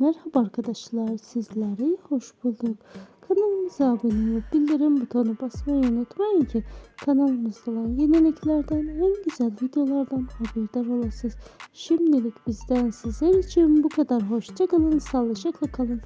Merhaba arkadaşlar, sizleri hoş bulduk. Kanalımıza abone olup bildirim butonu basmayı unutmayın ki kanalımızda olan yeniliklerden en güzel videolardan haberdar olasınız. Şimdilik bizden sizler için bu kadar. Hoşçakalın, sağlıcakla kalın.